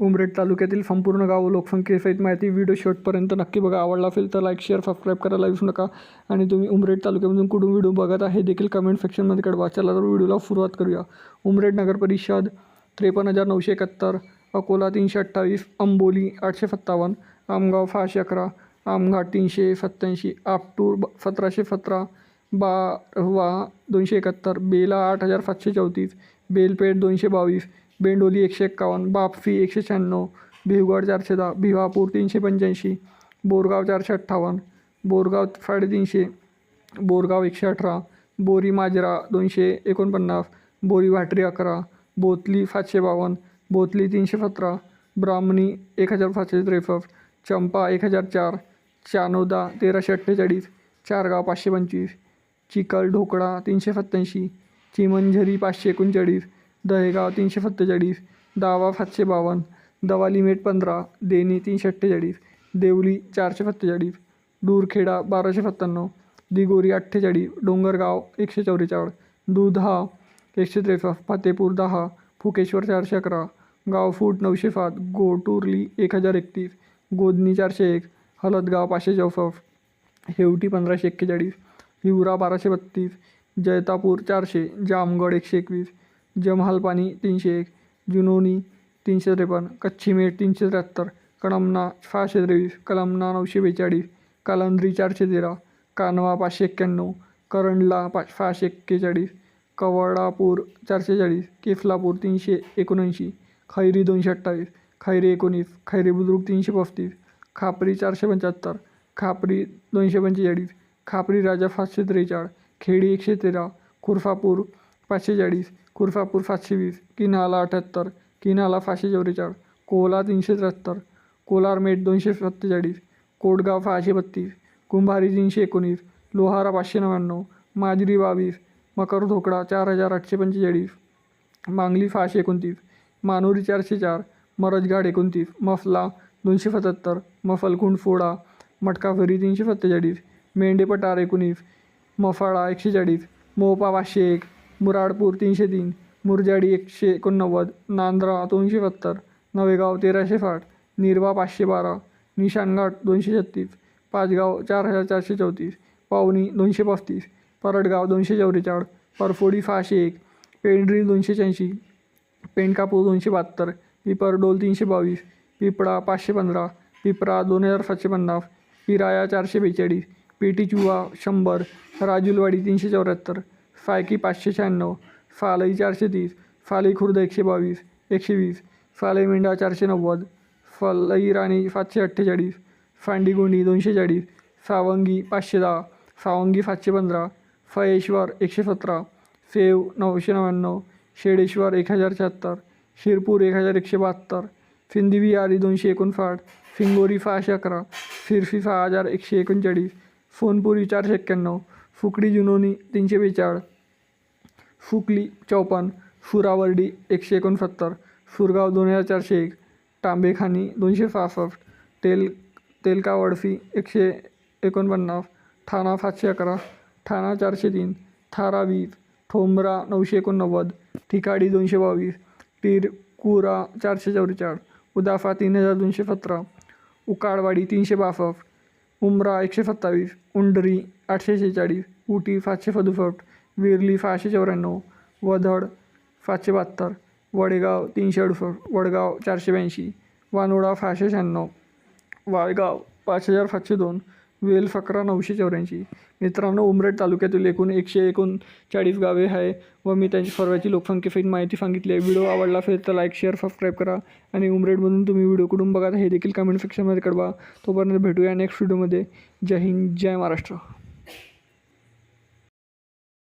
उमरेड तालुक्यातील संपूर्ण गाव लोकसंख्येसहित माहिती व्हिडिओ शेवटपर्यंत नक्की बघा. आवडला असेल तर लाईक शेअर सबस्क्राईब करायला विसरू नका. आणि तुम्ही उमरेड तालुक्यामधून कुठून व्हिडिओ बघत आहे देखील कमेंट सेक्शनमध्ये कळवा. चला तर व्हिडिओला सुरुवात करूया. उमरेड नगर परिषद त्रेपन्न हजार नऊशे एकाहत्तर अकोला तीनशे अठ्ठावीस अंबोली आठशे सत्तावन्न आमगाव सहाशे अकरा आमघाट तीनशे सत्त्याऐंशी आपटूर ब सतराशे सतरा बारवा दोनशे एकाहत्तर बेला आठ हजार सातशे चौतीस बेलपेठ दोनशे बावीस बेंडोली एकशे एक्कावन्न बापसी एकशे शहाण्णव भिवगड चारशे दहा भिवापूर तीनशे पंच्याऐंशी बोरगाव चारशे अठ्ठावन्न बोरगाव साडेतीनशे बोरगाव एकशे अठरा बोरी माजरा दोनशे एकोणपन्नास बोरी भाटरी अकरा बोतली सातशे बावन्न बोतली तीनशे सतरा ब्राह्मणी एक हजार सातशे त्रेसष्ट चंपा एक हजार चार चानोदा तेराशे अठ्ठेचाळीस चारगाव पाचशे पंचवीस चिकल ढोकळा तीनशे सत्त्याऐंशी चिमंझरी पाचशे एकोणचाळीस दहेगाव तीनशे सत्तेचाळीस दावा सातशे बावन्न दवालीमेट पंधरा देणी तीनशे अठ्ठेचाळीस देवली चारशे सत्तेचाळीस दूरखेडा बाराशे सत्त्याण्णव दिगोरी अठ्ठेचाळीस डोंगरगाव एकशे चौवेचाळीस दुधा एकशे त्रेसष्ट फतेपूर दहा फुकेश्वर चारशे अकरा गावफूट नऊशे सात गोटुर्ली एक हजार एकतीस गोदनी चारशे एक हलदगाव पाचशे चौसष्ट हेवटी पंधराशे एक्केचाळीस हिवरा बाराशे बत्तीस जैतापूर चारशे जामगड एकशे एकवीस जमहालपानी तीनशे एक जुनोनी तीनशे त्रेपन्न कच्छीमेट तीनशे त्र्याहत्तर कळमना सहाशे तेवीस कलमना नऊशे बेचाळीस कालंद्री चारशे तेरा कानवा पाचशे एक्क्याण्णव करंडला पा सहाशे एक्केचाळीस कवडापूर चारशे चाळीस केफलापूर तीनशे एकोणऐंशी खैरी दोनशे अठ्ठावीस खैरी एकोणीस खैरी बुद्रुक तीनशे पस्तीस खापरी चारशे पंच्याहत्तर खापरी दोनशे पंचेचाळीस खापरी राजा सातशे त्रेचाळ खेडी एकशे तेरा खुर्फापूर पाचशे चाळीस खुरफापूर सातशे वीस किन्हाला अठ्याहत्तर किन्हाला सहाशे चौवेचाळ कोला तीनशे त्र्याहत्तर कोलारमेट दोनशे सत्तेचाळीस कोटगाव सहाशे बत्तीस कुंभारी तीनशे एकोणीस लोहारा पाचशे नव्याण्णव माजरी बावीस मकर धोकडा चार हजार आठशे पंचेचाळीस मांगली सहाशे एकोणतीस मानुरी चारशे चार मरजघाट एकोणतीस मफला दोनशे सत्याहत्तर मफलखुंड फोडा मटकाफरी तीनशे सत्तेचाळीस मेंढेपटार एकोणीस मफाळा एकशे चाळीस मोपा पाचशे एक मुराडपूर तीनशे तीन मुरजाडी एकशे एकोणनव्वद नांद्रा दोनशे सत्तर नवेगाव तेराशे साठ निरवा पाचशे बारा निशाणघाट दोनशे छत्तीस पाचगाव चार हजार चारशे चौतीस पावनी दोनशे पस्तीस परडगाव दोनशे चौवेचाळ परफोडी सहाशे एक पेंढरी दोनशे शहाऐंशी पेंडकापूर दोनशे बहात्तर पिपरडोल तीनशे बावीस पिपळा पाचशे पंधरा पिपरा दोन हजार सातशे पन्नास पिराया चारशे बेचाळीस पेटीचुवा शंभर राजुलवाडी तीनशे चौऱ्याहत्तर फायकी पाचशे शहाण्णव फालई चारशे तीस फालई खुर्द एकशे बावीस एकशे वीस फालई मेंढा चारशे नव्वद फलई राणी सातशे अठ्ठेचाळीस फांडीगुंडी दोनशे चाळीस सावंगी पाचशे दहा सावंगी सातशे पंधरा फयेश्वर एकशे सतरा सेव नऊशे नव्याण्णव शेडेश्वर एक हजार शहात्तर शिरपूर एक हजार एकशे बहात्तर सिंधी विहारी दोनशे एकोणसाठ सिंगोरी सहाशे अकरा फिरफी सहा हजार एकशे एकोणचाळीस सोनपुरी चारशे एक्क्याण्णव फुकडी जुनोनी तीनशे बेचाळ. फुकली चौपन्न सुरावर्डी एकशे एकोणसत्तर सुरगाव दोन हजार चारशे एक तांबेखानी दोनशे सहासष्ट तेल तेलकावडफी एकशे एकोणपन्नास ठाणा सातशे अकरा ठाणा चारशे तीन थारा वीस ठोंबरा नऊशे एकोणनव्वद ठिकाडी दोनशे बावीस तिरकुरा चारशे चौवेचाळीस उदाफा तीन हजार दोनशे सतरा उकाडवाडी तीनशे बासष्ट उमरा एकशे सत्तावीस उंडरी आठशे शेहेचाळीस उटी सातशे सदुसष्ट विरली सहाशे चौऱ्याण्णव वधड सातशे बहात्तर वडेगाव तीनशे अडुसष्ट वडगाव चारशे ब्याऐंशी वानोडा सहाशे शहाण्णव वाळगाव पाच हजार सातशे दोन वेल फकरा नऊशे चौऱ्याऐंशी. मित्रांनो उमरेड तालुक्यातील एकूण एकशे एकोणचाळीस गावे आहे व मी त्यांची सर्वांची लोकसंख्येसहित माहिती सांगितली आहे. व्हिडिओ आवडला असेल तर लाईक शेअर सबस्क्राईब करा आणि उमरेडमधून तुम्ही व्हिडिओ कुठून बघा. हे देखील कमेंट सेक्शनमध्ये कळवा. तोपर्यंत भेटूया नेक्स्ट व्हिडिओमध्ये जय हिंद जय महाराष्ट्र.